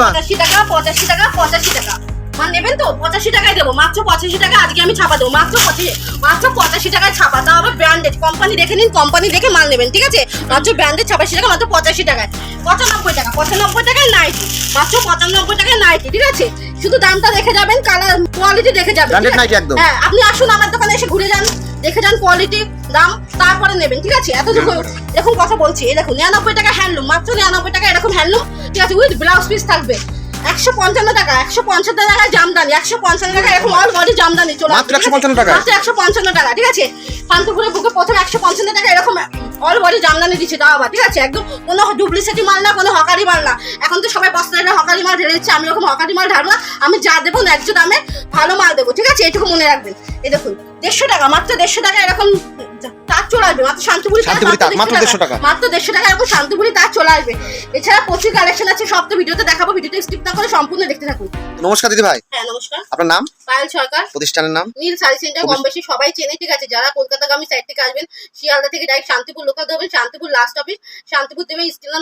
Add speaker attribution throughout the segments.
Speaker 1: পঁচাশি টাকা পঁচাশি টাকা পঁচাশি টাকা। নেবেন তো? পঁচাশি টাকায় দেবো। মাত্র পঁচাশি টাকা আজকে আমি ছাপা দেবো। মাত্র পঁচাশি মাত্র পঁচাশি টাকায় ছাপা। তাও আবার ব্র্যান্ডেড কোম্পানি দেখে নিন কোম্পানি দেখে মাল নেবেন ঠিক আছে? মাত্র ব্র্যান্ডেড ছাপাশি টাকা মাত্র পঁচাশি টাকায়। পঁচানব্বই টাকা পঁচানব্বই টাকায় নাইটি মাত্র পঁচানব্বই টাকায় নাইটি ঠিক আছে? শুধু দামটা দেখে যাবেন কালার কোয়ালিটি দেখে যাবেন। হ্যাঁ আপনি আসুন আমার দোকানে এসে ঘুরে যান। দেখে যান কোয়ালিটি দাম তারপরে নেবেন ঠিক আছে এত দুটো এরকম কথা বলছি এই দেখুন নিরানব্বই টাকা হ্যান্ডলুম মাত্র নিরানব্বই টাকা এরকম হ্যান্ডলুম ঠিক আছে উইথ ব্লাউজ পিস থাকবে একশো পঞ্চান্ন টাকা একশো পঞ্চান্ন টাকায় জামদানি একশো পঞ্চান্ন টাকা এরকম অল বডি জামদানি চলে
Speaker 2: মাত্র
Speaker 1: একশো?
Speaker 2: 155 টাকায়?
Speaker 1: মাত্র একশো পঞ্চান্ন টাকা ঠিক আছে শান্তিপুরের বুকে প্রথম একশো পঞ্চান্ন টাকা এরকম অল বডি জামদানি দিচ্ছে তাও আবার, ঠিক আছে? একদম কোনো ডুপ্লিসিটি মাল না, কোনো হকারি মাল না। এখন তো সবাই বস্তায় হকারি মাল ঢেলে দিচ্ছে, আমি ওরকম হকারি মাল ঢালবো আমি যা দেবো ন্যায্য দামে ভালো মাল দেবো, ঠিক আছে? এটুকু মনে রাখবেন। এই দেখুন, দেড়শো টাকা, মাত্র দেড়শো টাকা এরকম তার চলে আসবে। মাত্র শান্তিপুরি তার
Speaker 2: শান্তিপুরি তাঁত, মাত্র 150 টাকা।
Speaker 1: মাত্র দেড়শো টাকা এরকম শান্তিপুরি তার চলে আসবে। এছাড়া প্রচুর কালেকশন আছে সব তো ভিডিওতে দেখাবো। ভিডিওতে স্কিপ না করে সম্পূর্ণ দেখতে থাকুন।
Speaker 2: নমস্কার দিদি ভাই।
Speaker 1: হ্যাঁ নমস্কার।
Speaker 2: আপনার নাম?
Speaker 1: পায়েল সরকার।
Speaker 2: প্রতিষ্ঠানের নাম?
Speaker 1: নীল শাড়ি সেন্টার কম বেশি সবাই চেনে ঠিক আছে? যারা কলকাতাগামী সাইড থেকে আসবেন শিয়ালদা থেকে ডাইরেক্ট শান্তিপুর লোকাল দেবেন শান্তিপুর লাস্ট অফিস শান্তিপুর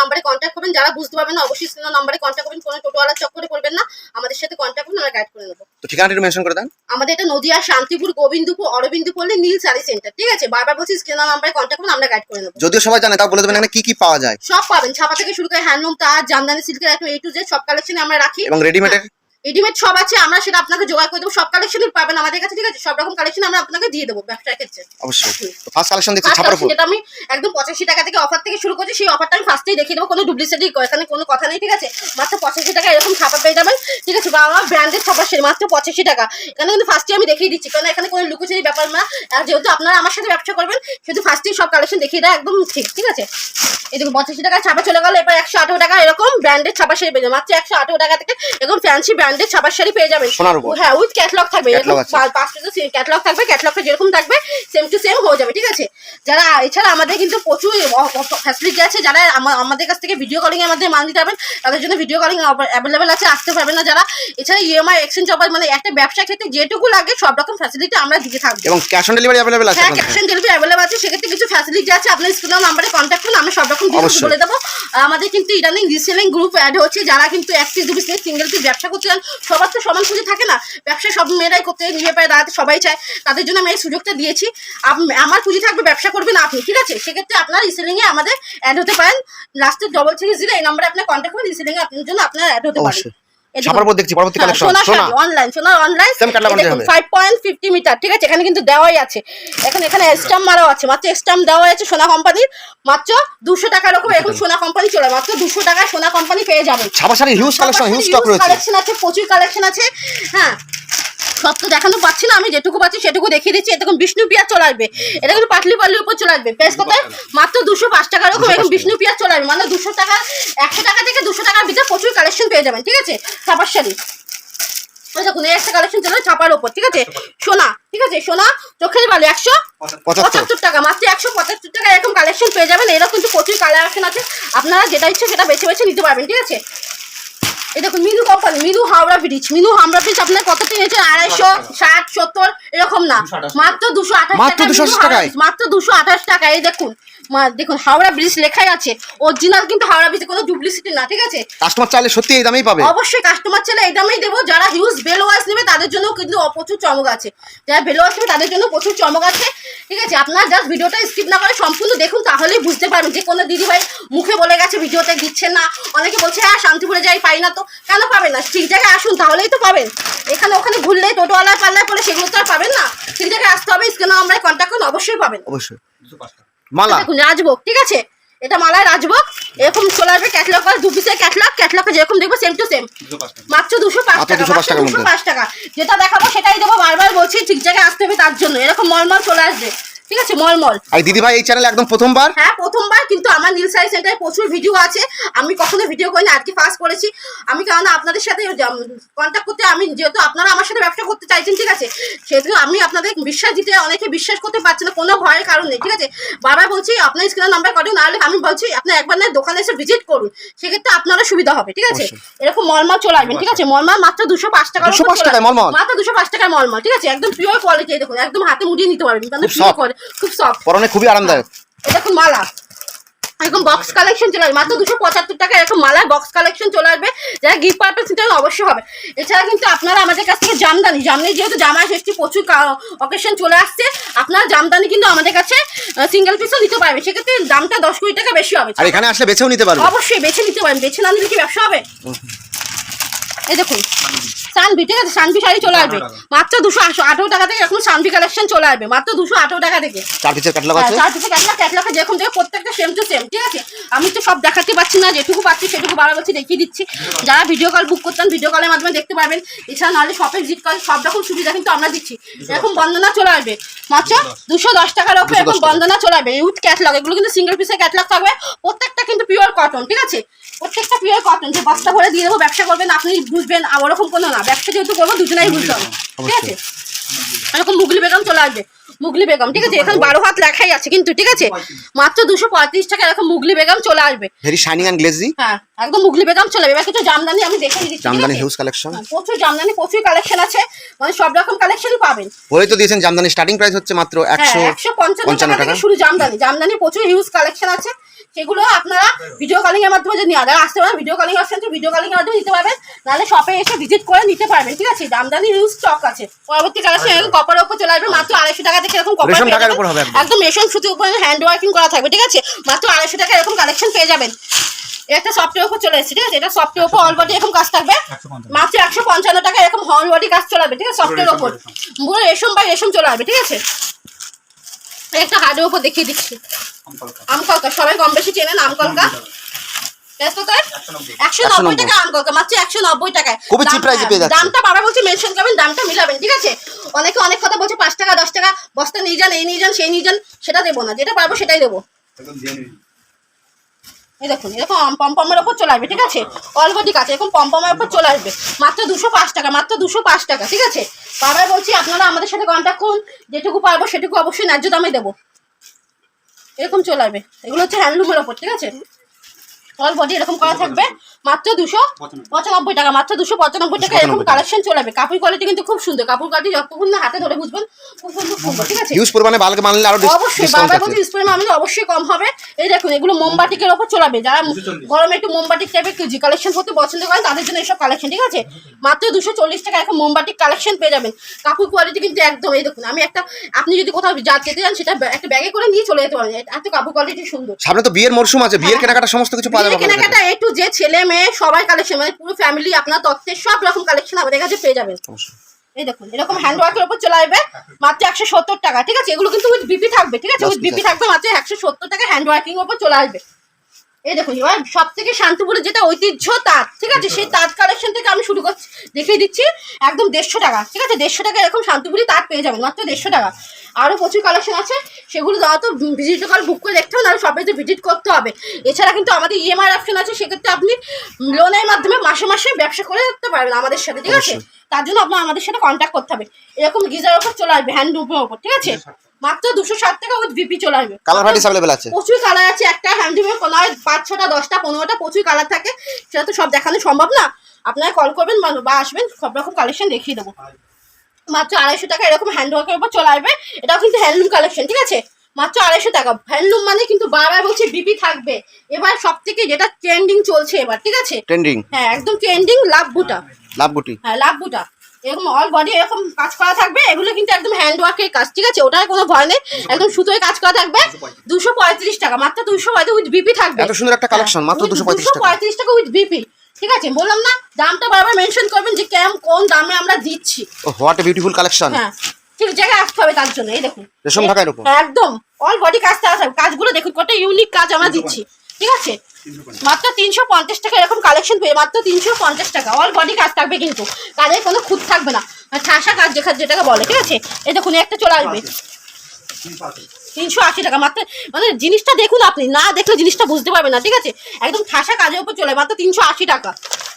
Speaker 1: নাম্বারে কন্ট্যাক্ট করবেন। যারা বুঝতে পারবেন না অবশ্যই স্ক্রিনার নাম্বারে কন্ট্যাক্ট করবেন কোনো টোটোওয়ালার চক্করে করবেন না। আমাদের সাথে কন্ট্যাক্ট করুন আমরা গাইড করে নেব।
Speaker 2: তো ঠিকানাটা মেনশন করে দেন।
Speaker 1: আমাদের এটা নদিয়া শান্তিপুর গোবিন্দপুর অরবিন্দু পল্লী নীল শাড়ি সেন্টার ঠিক আছে? বারবার বলছি স্ক্রিন নাম্বারে কন্ট্যাক্ট করুন আমরা গাইড করে নেব।
Speaker 2: যদিও সবাই জানে তাও বলে দেবেন এখানে কি কি পাওয়া যায়।
Speaker 1: সব পাবেন ছাপা থেকে শুরু করে হ্যান্ডলুম তার জামদানি সিল্কের একদম এ টু জেড সব কালেকশন আমরা রাখি।
Speaker 2: এবং রেডিমেডের
Speaker 1: রেডিমেড সব আছে আমরা সেটা আপনাকে জোগাড় করে দেবো। সব কালেকশনই পাবেন আমাদের কাছে ঠিক আছে? সব রকম কালেকশন আমরা আপনাকে দিয়ে দেবো ব্যবসার ক্ষেত্রে।
Speaker 2: অবশ্যই। ফার্স্ট কালেকশন দেখছি
Speaker 1: First
Speaker 2: ছাপার উপর
Speaker 1: যেটা আমি একদম পঁচাশি টাকা থেকে অফার থেকে শুরু করছি সেই অফারটা আমি ফার্স্টেই দেখিয়ে দেবো কোনো ডুপ্লিসিটি এখানে কোনো কথা নেই ঠিক আছে? মাত্র পঁচাশি টাকা এরকম ছাপা পেয়ে যাবেন ঠিক আছে? বাবা আমার ব্র্যান্ডেড ছাপা সে মাত্র পঁচাশি টাকা। এখানে কিন্তু ফার্স্টে আমি দেখিয়ে দিচ্ছি কারণ এখানে কোনো লুকোচুরি ব্যাপার না। আর যেহেতু আপনারা আমার সাথে ব্যবসা করবেন সেহেতু ফার্স্টেই সব কালেকশন দেখিয়ে দেয় একদম ঠিক ঠিক আছে? এই দেখুন পঁচাশি টাকা ছাপা চলে গেল এবার একশো আঠেরো টাকা এরকম ব্র্যান্ডেড ছাপা শাড়ি পেয়ে মাত্র একশো আঠেরো টাকা থেকে এরকম ফ্যান্সি ব্র্যান্ডেড ছাপার শাড়ি পেয়ে যাবেন। হ্যাঁ উইথ ক্যাটলগ থাকবে। এরকম
Speaker 2: Catalog আছে।
Speaker 1: পা- পাঁচটা ক্যাটলগ থাকবে ক্যাটলগটা যেরকম থাকবে সেম টু সেম হয়ে যাবে ঠিক আছে? যারা এছাড়া আমাদের কিন্তু প্রচুর ফ্যাসিলিটি আছে যারা আমাদের কাছ থেকে ভিডিও কলিং এর মাধ্যমে মাল নিতে পারবেন তাদের জন্য ভিডিও কলিং অ্যাভেলেবেল আছে আসতে পারবেন না যারা। এছাড়া ইএমআই এক্সচেঞ্জ অফার মানে একটা ব্যবসার ক্ষেত্রে যেটুকু লাগে সব রকম ফ্যাসিলিটি আমরা দিতে থাকব।
Speaker 2: এবং ক্যাশ অন ডেলিভারি অ্যাভেলেবেল আছে
Speaker 1: হ্যাঁ ক্যাশ অন ডেলিভারি অ্যাভেলেবল আছে সেক্ষেত্রে কিছু ফ্যাসিলিটি আছে আপনার স্ক্রিনের নাম্বারে কন্ট্যাক্ট করুন আমরা সব রকম বলে দেবো। আমাদের কিন্তু ইদানিং রিসেলিং গ্রুপ অ্যাড হচ্ছে যারা কিন্তু এক পিস দু পিস সিঙ্গেল পিস ব্যবসা করতে চান সবার তো সমান সুযোগ থাকে না। ব্যবসা সব মেয়েরাই করতে নিজের পায়ে দাঁড়াতে সবাই চায়। তাদের জন্য আমি এই সুযোগটা দিয়েছি। আমার পুঁজি থাকবে, ব্যবসা করবেন আপনি, ঠিক আছে? সেক্ষেত্রে আপনার রিসেলিং এ আমাদের অ্যাড হতে পারেন। লাস্টের ডবল থ্রি জিরো এই নাম্বারে আপনার কন্ট্যাক্ট করবেন রিসেলিং এ আপনার জন্য আপনার অ্যাড হতে পারেন।
Speaker 2: ছাপার উপর দেখছি, পরবর্তী
Speaker 1: হ্যাঁ, সোনা। অনলাইন সোনা অনলাইন
Speaker 2: হবে।
Speaker 1: ফাইভ পয়েন্ট ফিফটি মিটার ঠিক আছে? এখানে কিন্তু দেওয়াই আছে। এখন এখানে স্টাম্প মারাও আছে মাত্র স্ট্যাম্প দেওয়া আছে সোনা কোম্পানির মাত্র দুশো টাকার ওপর এখন সোনা কোম্পানি চলে মাত্র দুশো টাকা সোনা কোম্পানি পেয়ে যাবেন।
Speaker 2: ছাপা sari huge collection huge stock রয়েছে।
Speaker 1: কালেকশন আছে প্রচুর কালেকশন আছে। হ্যাঁ সব তো দেখানো পাচ্ছি না আমি যেটুকু পাচ্ছি সেটুকু দেখিয়ে দিচ্ছি। এটা বিষ্ণু পিয়াজ চলে আসবে। এটা কিন্তু পাটলি পাল্লির উপর চলে আসবে। প্রাইস কত মাত্র দুশো পাঁচ টাকার ওরকম এখন বিষ্ণু পিয়াজ চলে আসবে। মানে দুশো টাকা একশো টাকা থেকে দুশো টাকার ভিতরে প্রচুর কালেকশন পেয়ে যাবেন ঠিক আছে? ছাপার শাড়ি। ওই দেখুন এই একটা কালেকশন চলে ছাপার ওপর ঠিক আছে? সোনা ঠিক আছে? সোনা চোখের বালি একশো
Speaker 2: পঁচাত্তর।
Speaker 1: পঁচাত্তর টাকা মাত্র একশো পঁচাত্তর টাকা এরকম কালেকশন পেয়ে যাবেন। এরকম কিন্তু প্রচুর কালেকশন আছে। আপনারা যেটা ইচ্ছে সেটা বেছে বেছে নিতে পারবেন ঠিক আছে? এই দেখুন Minu company Minu Howrah bridge. Minu Howrah bridge আপনার কত নিয়েছে আড়াইশো ষাট সত্তর এরকম না। মাত্র দুশো আঠাশ
Speaker 2: মাত্র
Speaker 1: টাকা
Speaker 2: 228
Speaker 1: হাওড়া
Speaker 2: টাকায়?
Speaker 1: মাত্র দুশো আঠাশ টাকা। এই দেখুন মা- দেখুন হাওড়া ব্রিজ লেখাই আছে। অরিজিনাল কিন্তু হাওড়া ব্রিজে কোনো ডুপ্লিসিটি না ঠিক আছে?
Speaker 2: কাস্টমার চাইলে সত্যি এই দামেই পাবে।
Speaker 1: অবশ্যই কাস্টমার ছেলে এই দামেই দেবো। যারা হিউজ বেল ওয়াইস নেবে তাদের জন্য কিন্তু প্রচুর চমক আছে। যারা বেল ওয়াইস নেবে তাদের জন্য প্রচুর চমক আছে। ঠিক আছে আপনারা জাস্ট ভিডিওটা স্কিপ না করে সম্পূর্ণ দেখুন তাহলেই বুঝতে পারবেন যে কোনো দিদি ভাই মুখে বলে গেছে ভিডিওতে দিচ্ছেন না। অনেকে বলছে হ্যাঁ শান্তিপুরে যাই পাই না তো। কেন পাবেন না? ঠিক জায়গায় আসুন তাহলেই তো পাবেন। এখানে ওখানে ঘুরলে টোটোওয়ালায় পাল্লায় পরে সেগুলো তো আর পাবেন না। ঠিক জায়গায় আসতে হবে স্ক্রিনে আমরা কন্ট্যাক্ট করুন অবশ্যই পাবেন।
Speaker 2: অবশ্যই। মালা।
Speaker 1: দেখুন রাজভোগ ঠিক আছে? এটা মালায় রাজভোগ এরকম চলে আসবে ক্যাটলগ দু পিসের ক্যাটলগ ক্যাটলগে যেরকম দেখব সেম টু সেম মাত্র দুশো পাঁচ টাকা মাত্র দুশো পাঁচ টাকা। যেটা দেখাবো সেটাই দেবো বারবার বলছি ঠিক জায়গায় আসতে হবে তার জন্য। এরকম মলমল চলে আসবে। ঠিক আছে মলমল
Speaker 2: আর দিদি ভাই এই চ্যানেলে একদম প্রথমবার?
Speaker 1: হ্যাঁ প্রথমবার কিন্তু আমার নীল সাই সেন্টারে প্রচুর ভিডিও আছে। আমি কখনো ভিডিও করিনি আজকে ফার্স্ট করেছি। আমি কারণ আপনাদের সাথে কন্ট্যাক্ট করতে আমি যেহেতু আপনারা আমার সাথে ব্যবসা করতে চাইছেন ঠিক আছে? সেহেতু আমি আপনাদের বিশ্বাস দিতে অনেকে বিশ্বাস করতে পারছে না কোনো ভয়ের কারণ নেই ঠিক আছে? বারবার বলছি আপনার স্ক্রিনের নাম্বার করেন নাহলে আমি বলছি আপনি একবার না দোকানে এসে ভিজিট করুন। সেক্ষেত্রে আপনারও সুবিধা হবে ঠিক আছে। এরকম মলমল চলে আসবেন ঠিক আছে? মলমল মাত্র দুশো পাঁচ টাকা
Speaker 2: 205 টাকায় মলমল?
Speaker 1: মাত্র দুশো পাঁচ টাকার মলমল ঠিক আছে? একদম পিওর কোয়ালিটি দেখুন একদম হাতে মুড়িয়ে নিতে পারবেন
Speaker 2: খুব soft।
Speaker 1: খুব সফট
Speaker 2: পরনে খুবই আরামদায়ক।
Speaker 1: এটা দেখুন মালা। এরকম বক্স কালেকশন চলে আসবে। মাত্র দুশো পঁচাত্তর টাকা এরকম মালার বক্স কালেকশন চলে আসবে। যারা গিফট পারপাস নিতে অবশ্যই হবে। এছাড়া কিন্তু আপনারা আমাদের কাছ থেকে জামদানি জামদানি যেহেতু জামাই ষষ্ঠী প্রচুর অকেশন চলে আসছে আপনারা জামদানি কিন্তু আমাদের কাছে সিঙ্গেল পিসও নিতে পারবে সেক্ষেত্রে দামটা দশ কোটি টাকা বেশি হবে।
Speaker 2: আর এখানে আসলে বেছেও নিতে পারবে।
Speaker 1: অবশ্যই বেছে নিতে পারেন। বেছে না নিলে কি ব্যবসা হবে? এই দেখুন সানভি ঠিক আছে? সানভি শাড়ি চলে আসবে। মাত্র দুশো আঠারো টাকা থেকে এখন সানভি কালেকশন চলে আসবে। মাত্র দুশো আঠারো টাকা থেকে।
Speaker 2: চার পিসের ক্যাটালগ আছে?
Speaker 1: চার পিসের ক্যাটলগ ক্যাটলগে যেরকম দেখে প্রত্যেকটা সেম টু সেম ঠিক আছে? আমি তো সব দেখাতে পারছি না যেটুকু পাচ্ছি সেটুকু বারো বলছি দেখিয়ে দিচ্ছি। যারা ভিডিও কল বুক করতেন ভিডিও কলের মাধ্যমে দেখতে পারবেন। এছাড়া নাহলে শপে ভিজিট কল সব রকম সুবিধা কিন্তু আমরা দিচ্ছি। এরকম বন্দনা চলে আসবে। মাত্র দুশো দশ। টাকার ওপরে
Speaker 2: 210
Speaker 1: এরকম বন্দনা চলে আসবে। ইউথ ক্যাটলগ এগুলো কিন্তু সিঙ্গেল পিসের ক্যাটলগ থাকবে। প্রত্যেকটা কিন্তু পিওর কটন ঠিক আছে? প্রত্যেকটা পিওর কটন যে বস্তা ভরে দিয়ে দেবো ব্যবসা করবেন আপনি বুঝবেন আমার ওরকম কোনো না। ব্যবসা যেহেতু করব দুজনেই বুঝতে হবে। ঠিক আছে? এরকম মুগলি বেগম চলে আসবে। মুগলি বেগম ঠিক আছে? এখানে বারো হাত লেখাই আছে কিন্তু ঠিক আছে? মাত্র দুশো পঁয়ত্রিশ টাকা এরকম মুগলি বেগম চলে আসবে।
Speaker 2: ভেরি শাইনিং অ্যান্ড গ্লেজি
Speaker 1: হ্যাঁ একদম মুগলি বেগম চলে এবার কিছু জামদানি আমি দেখে দিচ্ছি
Speaker 2: জামদানি হিউজ কালেকশন
Speaker 1: হ্যাঁ, প্রচুর জামদানি প্রচুর কালেকশন আছে। মানে সব রকম কালেকশনই পাবেন।
Speaker 2: বলেই তো দিয়েছেন জামদানি স্টার্টিং প্রাইস হচ্ছে মাত্র একশো
Speaker 1: হ্যাঁ একশো পঞ্চান্ন টাকা শুরু জামদানি। জামদানি প্রচুর হিউজ কালেকশন আছে। সেগুলো আপনারা ভিডিও কলিং এর মাধ্যমে যদি আদার আসতে পারেন ভিডিও কলিং অপশন তো ভিডিও কলিং এর মাধ্যমে নিতে পারবেন। নাহলে শপে এসে ভিজিট করে নিতে পারবেন ঠিক আছে? জামদানি হিউজ স্টক আছে। পরবর্তী কালেকশন কপার উপর চলে আসবে মাত্র আড়াইশো টাকা থেকে এরকম
Speaker 2: রেশম টাকার উপর হবে একদম।
Speaker 1: একদম রেশম সুতির উপরে হ্যান্ড ওয়ার্কিং করা থাকবে ঠিক আছে? মাত্র আড়াইশো টাকা এরকম কালেকশন পেয়ে যাবেন। এটা একটা সফটওয়্যার উপর চলে এসেছে ঠিক আছে? এটা সফটওয়্যার উপর অল বডি এরকম কাজ থাকবে। মাত্র একশো পঞ্চান্ন টাকা এরকম হল বডি কাজ চলে আসবে ঠিক আছে? সফটওয়্যার উপর। পুরো রেশম বা রেশম চলে আসবে ঠিক আছে? একটা হার্ডের উপর দেখিয়ে দিচ্ছি। আমকলকা। সবাই কম বেশি চেনেন আমকলকা। দামটা বাবা বলছে মেনশন করবেন দামটা মিলাবেন ঠিক আছে? অনেকে অনেক কথা বলছে পাঁচ টাকা দশ টাকা বস্তা নিয়ে যান এই নিয়ে যান সেই নিয়ে যান সেটা দেবো না। যেটা পারব সেটাই দেবো। এই দেখুন এরকম পম্পমের ওপর চলে আসবে ঠিক আছে? অলবডি কাছে এরকম পম্পমের ওপর চলে আসবে। মাত্র দুশো পাঁচ টাকা মাত্র দুশো পাঁচ টাকা ঠিক আছে? বাবার বলছি আপনারা আমাদের সাথে কন্ট্যাক্ট করুন যেটুকু পারব সেটুকু অবশ্যই ন্যায্য দামে দেবো। এরকম চলে আসবে। এগুলো হচ্ছে হ্যান্ডলুমের ওপর ঠিক আছে? অল বডি এরকম করা থাকবে। মাত্র দুশো পঁচানব্বই। টাকা মাত্র দুশো পঁচানব্বই টাকা। এরকম কালেকশন চলে আসবে কাপড় কোয়ালিটি কিন্তু খুব সুন্দর। কাপড় কোয়ালিটি যতক্ষণ না হাতে ধরে বুঝবেন খুব সুন্দর সুন্দর ঠিক আছে?
Speaker 2: হিউজ পরিমাণে বালকে মানলে আরও
Speaker 1: অবশ্যই বারবার কম হবে। এই দেখুন এগুলো মোমবাটিকের ওপর চলাবে যারা গরমে একটু মোমবাটিক টাইপের কালেকশন করতে পছন্দ করেন তাদের জন্য এসব কালেকশন ঠিক আছে? মাত্র দুশো চল্লিশ টাকা এখন মোমবাটিক কালেকশন পেয়ে যাবেন। কাপড় কোয়ালিটি কিন্তু একদম এই দেখুন আমি একটা আপনি যদি কোথাও যা যেতে চান সেটা একটা ব্যাগে করে নিয়ে চলে যেতে পারেন। এত কাপড় কোয়ালিটি সুন্দর।
Speaker 2: সামনে তো বিয়ের মরশুম আছে বিয়ের
Speaker 1: হ্যাঁ।
Speaker 2: কেনাকাটা সমস্ত কিছু পাওয়া
Speaker 1: কেনাকাটা এ টু যে ছেলে মেয়ে সবাই কালেকশন মানে পুরো ফ্যামিলি আপনার তথ্যের সব রকম কালেকশন আমাদের কাছে পেয়ে যাবেন। এই দেখুন এরকম হ্যান্ড ওয়ার্কের উপর চলে আসবে মাত্র একশো সত্তর টাকা ঠিক আছে? এগুলো কিন্তু উইথ বিপি থাকবে ঠিক আছে? উইথ বিপি থাকবে মাত্র একশো সত্তর টাকা হ্যান্ড ওয়ার্কিং উপর চলে আসবে। এই দেখুন এবার সব থেকে শান্তিপুরের যেটা ঐতিহ্য তাঁত ঠিক আছে? সেই তাঁত কালেকশন থেকে আমি শুরু করছি দেখিয়ে দিচ্ছি একদম দেড়শো টাকা ঠিক আছে? দেড়শো টাকা এরকম শান্তিপুরি তাঁত পেয়ে যাবেন মাত্র দেড়শো টাকা। আরও প্রচুর কালেকশন আছে সেগুলো দেওয়া তো বুক করে দেখতে হবে আর সবাই ভিজিট করতে হবে। এছাড়া কিন্তু আমাদের ইএমআই অপশন আছে সেক্ষেত্রে আপনি লোনের মাধ্যমে মাসে মাসে ব্যবসা করে রাখতে পারবেন আমাদের সাথে ঠিক আছে? তার জন্য আপনার আমাদের সাথে কন্ট্যাক্ট করতে হবে। এরকম গিজার ওপর চলে আসবে হ্যান্ডলুমের ওপর ঠিক আছে? মাত্র দুশো ষাট টাকা উইথ ভিপি চলে আসবে।
Speaker 2: কালার ভাইটিস অ্যাভেলেবেল আছে।
Speaker 1: প্রচুর কালার আছে একটা হ্যান্ডলুমের নয় পাঁচ ছটা দশটা পনেরোটা প্রচুর কালার থাকে। সেটা তো সব দেখানো সম্ভব না। আপনারা কল করবেন বা আসবেন সব রকম কালেকশন দেখিয়ে দেবো। মাত্র আড়াইশো টাকা এরকম হ্যান্ডওয়ার্কের উপর চলে আসবে। এটাও কিন্তু হ্যান্ডলুম কালেকশন ঠিক আছে? মাত্র আড়াইশো টাকা। হ্যান্ডলুম মানে কিন্তু বারবার বলছি বিপি থাকবে। এবার সব থেকে যেটা ট্রেন্ডিং চলছে এবার ঠিক আছে?
Speaker 2: ট্রেন্ডিং
Speaker 1: হ্যাঁ একদম ট্রেন্ডিং লাভ বুটা।
Speaker 2: লাভ বুটি।
Speaker 1: হ্যাঁ লাভ বুটা। এরকম অল বডি এরকম কাজ করা থাকবে এগুলো কিন্তু একদম হ্যান্ড ওয়ার্কের কাজ ঠিক আছে? ওটার কোনো ভয় নেই। একদম সুতোয় কাজ করা থাকবে। দুশো পঁয়ত্রিশ। টাকা মাত্র দুশো পঁয়ত্রিশ উইথ বিপি থাকবে।
Speaker 2: এত সুন্দর একটা কালেকশন মাত্র দুশো পঁয়ত্রিশ টাকা।
Speaker 1: উইথ বিপি ঠিক আছে? বললাম না দামটা বারবার মেনশন করবেন যে কেমন কোন দামে আমরা দিচ্ছি।
Speaker 2: হোয়াট এ বিউটিফুল কালেকশন
Speaker 1: হ্যাঁ ঠিক জায়গায় আসতে হবে তার জন্য এই দেখুন।
Speaker 2: রেশম ঢাকার উপর।
Speaker 1: একদম অল বডি কাজ থাকা থাকবে। কাজগুলো দেখুন কত ইউনিক কাজ আমরা দিচ্ছি ঠিক আছে? মাত্র তিনশো পঞ্চাশ টাকা এরকম কালেকশন পেয়ে মাত্র তিনশো পঞ্চাশ টাকা। অল বডি কাজ থাকবে কিন্তু। কাজের কোনো খুঁত থাকবে না। ঠাসা কাজ যেখা যেটাকে বলে ঠিক আছে? এই দেখুন একটা চলে আসবে। তিনশো আশি টাকা মাত্র মানে জিনিসটা দেখুন আপনি না দেখলে জিনিসটা বুঝতে পারবেন না ঠিক আছে? একদম ঠাসা কাজের উপর চলে মাত্র তিনশো আশি টাকা।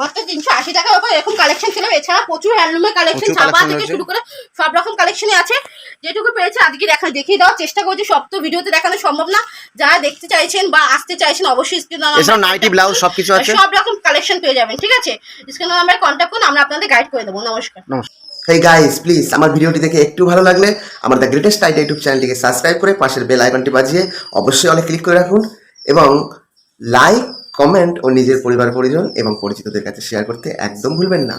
Speaker 1: মাত্র তিনশো আশি টাকার উপর এরকম কালেকশন ছিল। এছাড়া প্রচুর হ্যান্ডলুমের কালেকশন ছাপা থেকে শুরু করে সব রকম কালেকশনই আছে। যেটুকু আজকে দেখা দেখিয়ে দেওয়ার চেষ্টা করছি। সব তো ভিডিওতে দেখানো সম্ভব না। যারা দেখতে চাইছেন বা আসতে চাইছেন অবশ্যই স্ক্রিন
Speaker 2: এছাড়াও নাইটি ব্লাউজ সবকিছু আছে।
Speaker 1: সব রকম কালেকশন পেয়ে যাবেন ঠিক আছে? স্ক্রিন কন্ট্যাক্ট করুন আমরা আপনাদের গাইড করে দেবো। নমস্কার।
Speaker 2: নমস্কার।
Speaker 3: হেই গাইস প্লিজ আমার ভিডিওটি দেখে একটু ভালো লাগলে আমার দ্য গ্রেটেস্ট আইডিয়া ইউটিউব চ্যানেলটিকে সাবস্ক্রাইব করে পাশের বেল আইকনটি বাজিয়ে অবশ্যই অনেক ক্লিক করে রাখুন এবং লাইক কমেন্ট ও নিজের পরিবার পরিজন এবং পরিচিতদের কাছে শেয়ার করতে একদম ভুলবেন না।